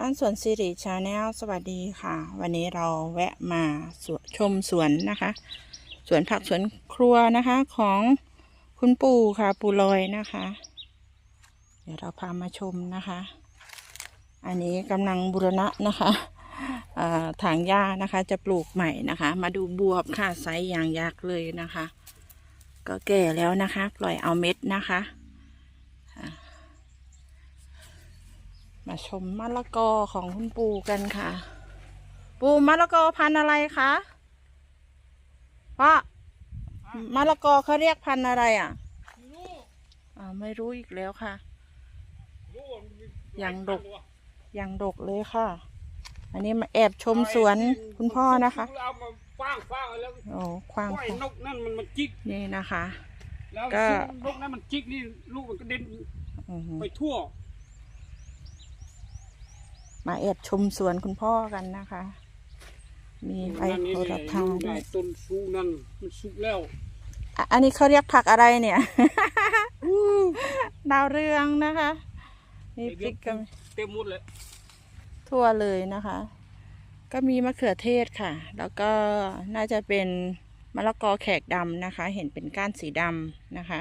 บ้านสวนสิริชาแนลสวัสดีค่ะ วันนี้เราแวะมาสวชมสวนนะคะ สวนผักสวนครัวนะคะของคุณปู่ค่ะ ปู่ลอยนะคะ เดี๋ยวเราพามาชมนะคะ อันนี้กำลังบุรณะนะคะถางหญ้านะคะจะปลูกใหม่นะคะ มาดูบวบค่ะไซส์อย่างยักษ์เลยนะคะ ก็แก่แล้วนะคะ ปล่อยเอาเม็ดนะคะ มาชมมะละกอของคุณปู่กันค่ะ ปู่มะละกอพันธุ์อะไรคะพ่อมะละกอเขาเรียกพันธุ์อะไรอะอ่าไม่รู้อีกแล้วค่ะ ยังดก ยังดกเลยค่ะ อันนี้มาแอบชมสวนคุณพ่อนะคะเอามาฟางฟางแล้วโอ้ควางปล่อยนกนั่นมันมันจิกนี่นะคะแล้วก็นกนั้นมันจิกนี่ลูกมันกระเด็นอือหือไปทั่ว มาแอบชมสวนคุณพ่อกันนะคะ มีไฟนั่นนี่โทรเนี่ยทัศลูน์กด้ได้วยต้นสูงนั่นมันสุกแล้วอะอันนี้เขาเรียกผักอะไรเนี่ย ดาวเรืองนะคะนี่พริกก็มีเต็มหมดเลยทั่วเลยนะคะ ก็มีมะเขือเทศค่ะ แล้วก็น่าจะเป็นมะละกอแขกดำนะคะ เห็นเป็นก้านสีดำนะคะ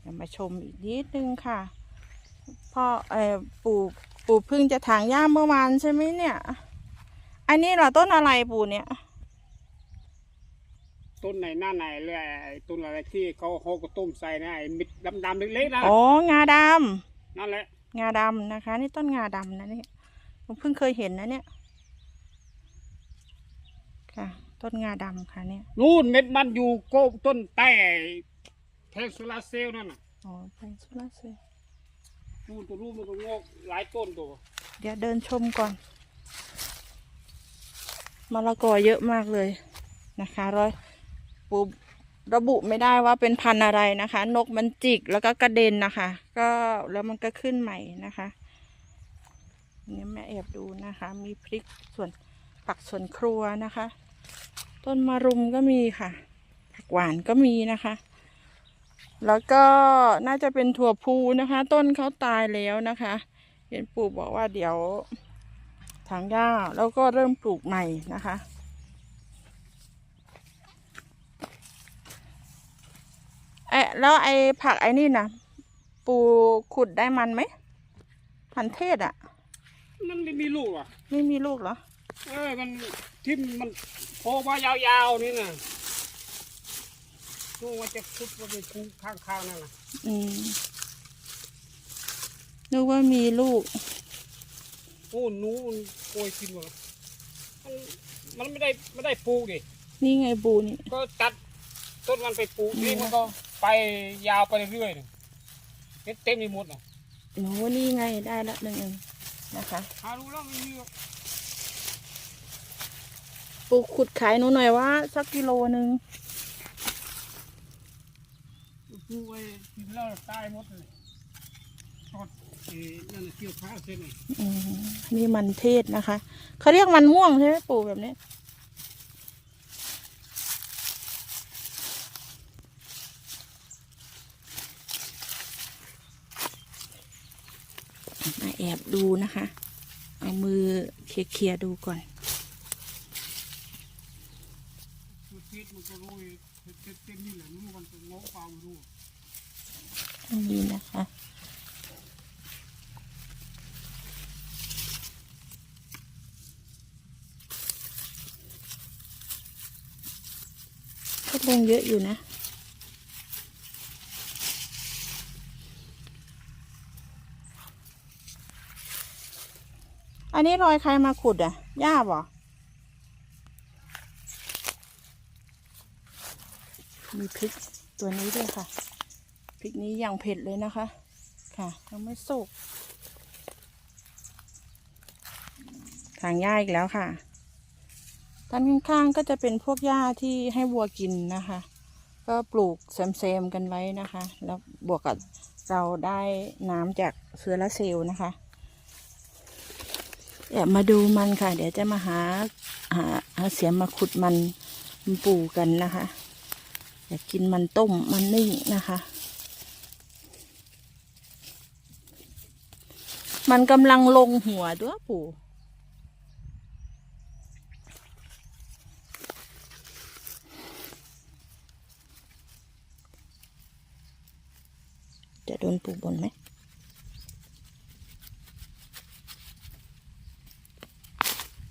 เดี๋ยวมาชมอีกนิดนึงค่ะพ่อเออปู่ ปู่เพิ่งจะถางหญ้าเมื่อวานใช่ไหมเนี่ย อันนี้เหราต้นอะไรปู่เนี่ย ต้นไหนหน้าไหนเลยไอ้ต้นอะไรที่เขาเขาก็ต้มใส่นะไอ้มิดดำๆเล็กๆนะอ๋อ งาดนั่นแหละำงาดำนะคะ นี่ต้นงาดำนะเนี่ยผมเพิ่งเคยเห็นนะเนี่ย ค่ะ ต้นงาดำค่ะเนี่ย นู่นเม็ดมันอยู่โก้ต้นใต้แทงโซลาร์เซลล์นั่นน่ะ อ๋อแพงสุดละสิ นู่นตัวรูปมันก็งอกหลายต้นตัว เดี๋ยวเดินชมก่อนมะละกอเยอะมากเลยนะคะร้อยปูระบุไม่ได้ว่าเป็นพันธุ์อะไรนะคะ นกมันจิกแล้วก็กระเด็นนะคะ ก็แล้วมันก็ขึ้นใหม่นะคะนี่แม่แอบดูนะคะ มีพริกส่วนผักส่วนครัวนะคะ ต้นมะรุมก็มีค่ะ ผักหวานก็มีนะคะ แล้วก็น่าจะเป็นถั่วพูนะคะ ต้นเขาตายแล้วนะคะเห็นปู่บอกว่าเดี๋ยวถางหญ้าแล้วก็เริ่มปลูกใหม่นะคะ เอ๊ะแล้วไอ้ผักไอ้นี่นะปู่ขุดได้มันไหม พันเทศอะมันไม่มีลูกอะไม่มีลูกเหรอ เออมันทิ่มมันโผล่มายาวๆนี่นะ ลูกมันจะคุดมาเป็นคูข้างๆนั่นน่ะอืมนึกว่ามีลูก โอ้หนูมันโกยกินหมดแล้วมันมันไม่ได้ไม่ได้ปลูกดินี่ไงปูนี่ก็ตัดต้นมันไปปลูกอืมนี่มันก็ไปยาวไปเรื่อยๆนี่เต็มเต็มไปหมดอะหนูนี่ไงได้ละหนึ่งอันนะคะ หารู้แล้วไม่มีหรอกปูขุดขายหนูหน่อยว่า สักกิโลหนึ่งปลู กูไว้กินแล้วตายหมดเลยทอดเอ้นั่นน่ะเกี่ยวข้าวเส้นนี่อืมนี่มันเทศนะคะ เขาเรียกมันม่วงใช่ไหมปู่แบบนี้ มาแอบดูนะคะ เอามือเคลียร์ๆดูก่อน มัน เทศมันก็โรยเต็มเต็มนี่แหละมันก็งอกเปล่าไม่รู้นี่นะคะก็ลงเยอะอยู่นะอันนี้รอยใครมาขุดอะย่าบ่ มีพริกตัวนี้ด้วยค่ะ พริกนี้อย่างเผ็ดเลยนะคะ ค่ะยังไม่สุกถางหญ้าอีกแล้วค่ะด้านข้างๆก็จะเป็นพวกหญ้าที่ให้วัวกินนะคะ ก็ปลูกแซมๆกันไว้นะคะ แล้วบวกกับเราได้น้ำจากเสือละเซลล์นะคะเดี๋ยวมาดูมันค่ะ เดี๋ยวจะมาหาหาหาเสียมมาขุดมันมันปลูกกันนะคะ อยากกินมันต้มมันนึ่งนะคะ มันกำลังลงหัวด้วยปู่จะโดนปู่บนไหม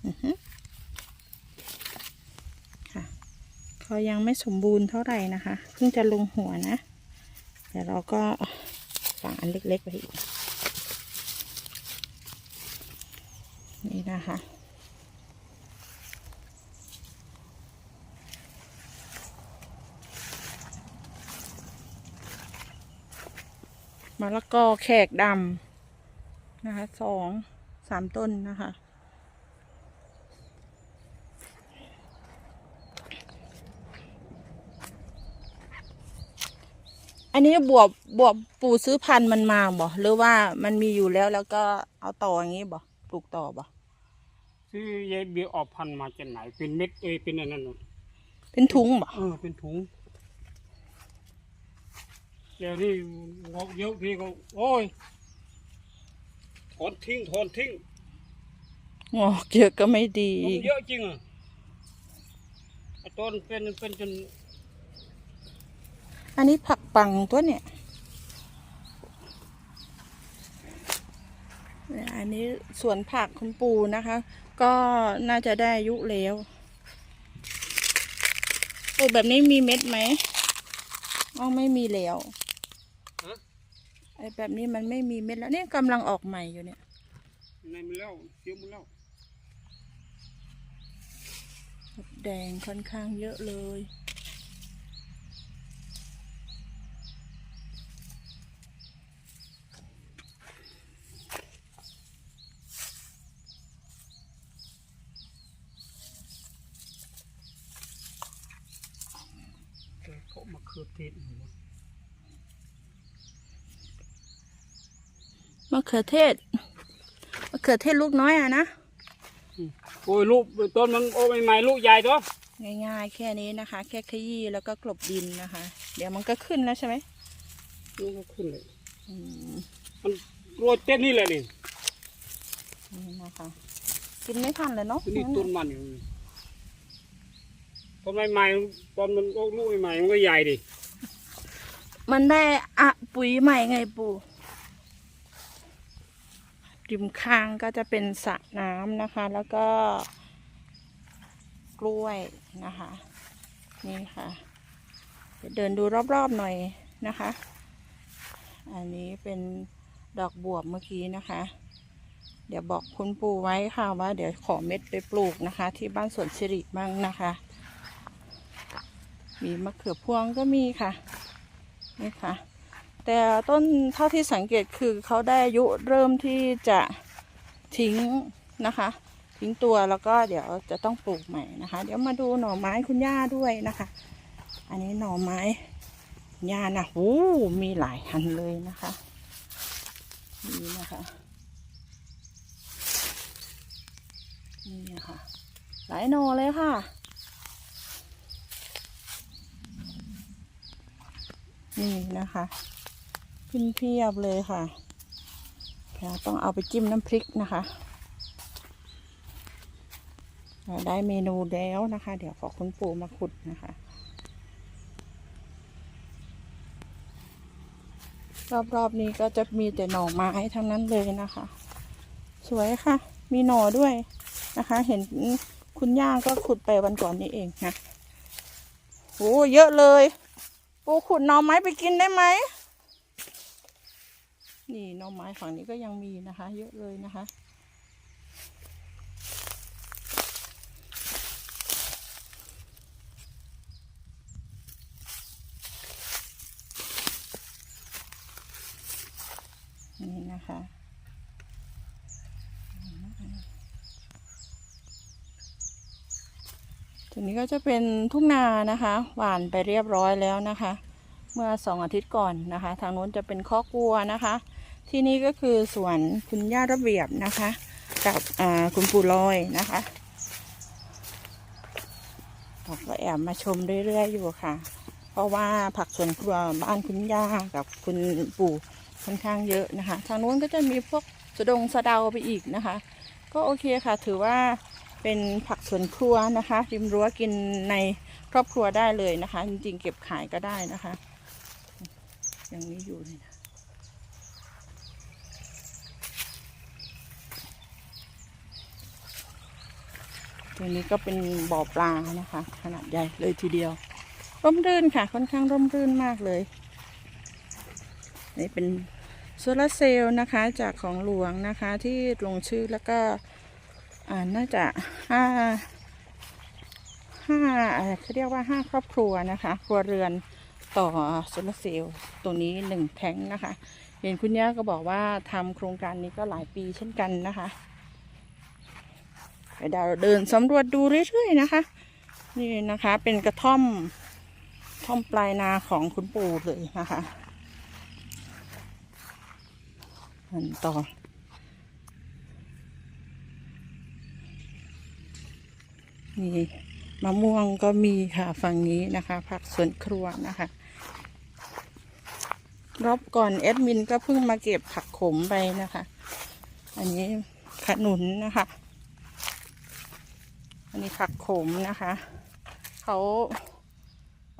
อือฮึค่ะ เขายังไม่สมบูรณ์เท่าไหร่นะคะ เพิ่งจะลงหัวนะเดี๋ยวเราก็ฝังอันเล็กๆไปอีก นี่นะคะมะละกอแขกดำนะคะสองสามต้นนะคะ อันนี้บวบบวบปู่ซื้อพันธุ์มันมาบ่หรือว่ามันมีอยู่แล้วแล้วก็เอาต่ออย่างนี้บ่ปลูกต่อบ่ซื้อยายเบียร์ออกพันธุ์มาจากไหนเป็นเม็ดเอยเป็นอันนั้นน่ะเป็นทุงบ่เออเป็นถุงเดี๋ยวนี้งอกเยอะพี่ก็โอ้ยถอนทิ้งถอนทิ้งงอกเยอะก็ไม่ดีมันอีกเยอะจริงอะไอ้ต้นเป็นเป็นจน อันนี้ผักปังตัวเนี่ย อันนี้สวนผักคุณปู่นะคะ ก็น่าจะได้อายุแล้วปลูกแบบนี้มีเม็ดไหมอ๋อไม่มีแล้วฮะไอ้แบบนี้มันไม่มีเม็ดแล้วเนี่ยกำลังออกใหม่อยู่เนี่ยในมันแล้วเสียวมันแล้วแดงค่อนข้างเยอะเลย แต่เขามาเขือเทศอยู่นะ มะ เขือเทศมะเขือเทศลูกน้อยอะนะ โอ้ยลูกต้นมันโอ้ยใหม่ๆลูกใหญ่ตัวง่ายๆ แค่นี้นะคะ แค่ขยี้แล้วก็กลบดินนะคะ เดี๋ยวมันก็ขึ้นแล้วใช่ไหมนี่ก็ขึ้นเลยอืมมันโรยเต้นนี่แหละนี่นี่นะคะกินไม่ทันเลยเนาะนี่ต้นมันอยู่ต้นใหม่ๆตอนมันออกลูกใหม่ๆมันก็ใหญ่ดิมันได้อะปุ๋ยใหม่ไงปู่ ริมข้างก็จะเป็นสระน้ำนะคะ แล้วก็กล้วยนะคะ นี่ค่ะเดี๋ยวเดินดูรอบๆหน่อยนะคะ อันนี้เป็นดอกบวบเมื่อกี้นะคะ เดี๋ยวบอกคุณปู่ไว้ค่ะว่า เดี๋ยวขอเม็ดไปปลูกนะคะ ที่บ้านสวนสิริบ้างนะคะ มีมะเขือพวงก็มีค่ะ นี่ค่ะ แต่ต้นเท่าที่สังเกตคือเขาได้อายุเริ่มที่จะทิ้งนะคะ ทิ้งตัวแล้วก็เดี๋ยวจะต้องปลูกใหม่นะคะ เดี๋ยวมาดูหน่อไม้คุณย่าด้วยนะคะ อันนี้หน่อไม้ย่านะโอ้มีหลายพันเลยนะคะนี่นะคะนี่ค่ะหลายหน่อเลยค่ะนี่นะคะ ขึ้นเพียบเลยค่ะเราต้องเอาไปจิ้มน้ำพริกนะคะได้เมนูแล้วนะคะ เดี๋ยวขอคุณปู่มาขุดนะคะรอบๆนี้ก็จะมีแต่หน่อไม้ทั้งนั้นเลยนะคะ สวยค่ะ มีหน่อด้วยนะคะ เห็นคุณย่าก็ขุดไปวันก่อนนี้เองนะโอ้เยอะเลย ปูขุดหน่อไม้ไปกินได้ไหม นี่หน่อไม้ฝั่งนี้ก็ยังมีนะคะ เยอะเลยนะคะ นี่นะคะทีนี้ก็จะเป็นทุ่งนานะคะ หว่านไปเรียบร้อยแล้วนะคะ เมื่อสองอาทิตย์ก่อนนะคะ ทางนู้นจะเป็นข้อกลัวนะคะ ที่นี่ก็คือสวนคุณย่าระเบียบนะคะ กับคุณปู่ลอยนะคะเราก็แอบมาชมเรื่อยๆอยู่ค่ะ เพราะว่าผักสวนครัวบ้านคุณย่ากับคุณปู่ค่อนข้างเยอะนะคะ ทางนู้นก็จะมีพวกสะดงสะเดาไปอีกนะคะ ก็โอเคค่ะ ถือว่าเป็นผักสวนครัวนะคะริมรั้วกินในครอบครัวได้เลยนะคะ จริงๆเก็บขายก็ได้นะคะยังนี้อยู่เลยนะ ตัวนี้ก็เป็นบ่อปลานะคะ ขนาดใหญ่เลยทีเดียว ร่มรื่นค่ะ ค่อนข้างร่มรื่นมากเลย นี่เป็นโซลาร์เซลล์นะคะจากของหลวงนะคะที่ลงชื่อแล้วก็อ่าน่าจะห้าห้าเขาเรียกว่าห้าครอบครัวนะคะ ครัวเรือนต่อโซลาร์เซลล์ตรงนี้หนึ่งแท้งนะคะ เห็นคุณย่าก็บอกว่าทำโครงการนี้ก็หลายปีเช่นกันนะคะ ไปดาวเดินสำรวจดูเรื่อยๆนะคะ นี่นะคะเป็นกระท่อมท่อมปลายนาของคุณปู่เลยนะคะอันต่อมีมะม่วงก็มีค่ะฝั่งนี้นะคะผักสวนครัวนะคะ รอบก่อนแอดมินก็เพิ่งมาเก็บผักขมไปนะคะ อันนี้ขนุนนะคะ อันนี้ผักขมนะคะ เขา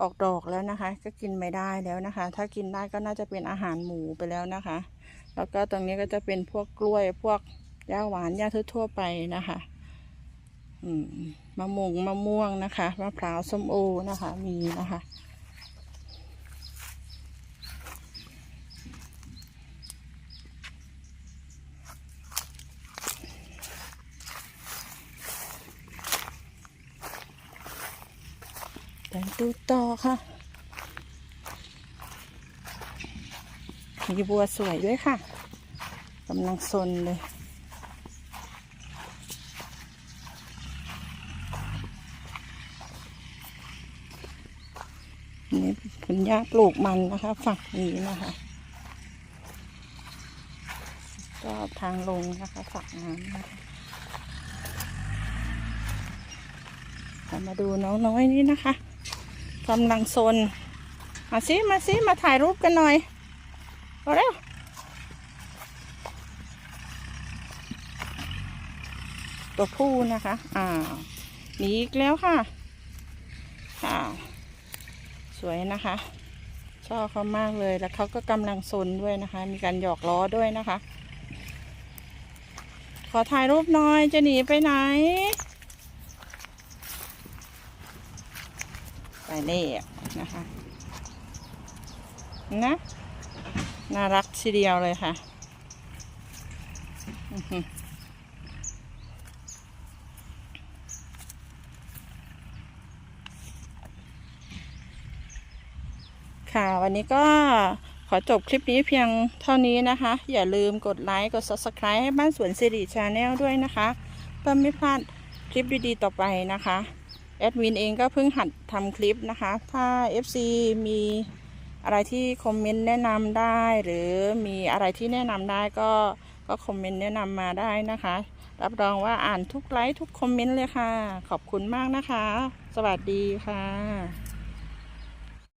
ออกดอกแล้วนะคะ ก็กินไม่ได้แล้วนะคะ ถ้ากินได้ก็น่าจะเป็นอาหารหมูไปแล้วนะคะ แล้วก็ตรงนี้ก็จะเป็นพวกกล้วยพวกหญ้าหวานหญ้าทั่วๆไปนะคะอืมมะม่วงมะม่วงนะคะมะพร้าวส้มโอนะคะมีนะคะ เดินดู ต่อค่ะมีบัวสวยด้วยค่ะกำลังซนเลยนี่คุณย่าปลูกมันนะคะ ฝั่งนี้นะคะ ก็ทางลงนะคะฝักน้ำนะคะมาดูน้องน้อยนี้นะคะ กำลังซนมาซิมาซิมาถ่ายรูปกันหน่อยเอาเร็วตัวผู้นะคะ อ่าหนีอีกแล้วค่ะ อ่า สวยนะคะ ชอบเขามากเลย แล้วเขาก็กำลังซนด้วยนะคะ มีการหยอกล้อด้วยนะคะ ขอถ่ายรูปหน่อย จะหนีไปไหน ไปเล่นะคะ นะ น่ารักทีเดียวเลยค่ะอือหือค่ะวันนี้ก็ขอจบคลิปนี้เพียงเท่านี้นะคะ อย่าลืมกดไลค์ กด Subscribe ให้บ้านสวนสิริชาแนลด้วยนะคะ เพื่อไม่พลาดคลิปดีๆต่อไปนะคะ แอดมินเองก็เพิ่งหัดทำคลิปนะคะ ถ้า FC มีอะไรที่คอมเมนต์แนะนำได้ หรือมีอะไรที่แนะนำได้ก็ก็คอมเมนต์แนะนำมาได้นะคะ รับรองว่าอ่านทุกไลค์ทุกคอมเมนต์เลยค่ะ ขอบคุณมากนะคะ สวัสดีค่ะ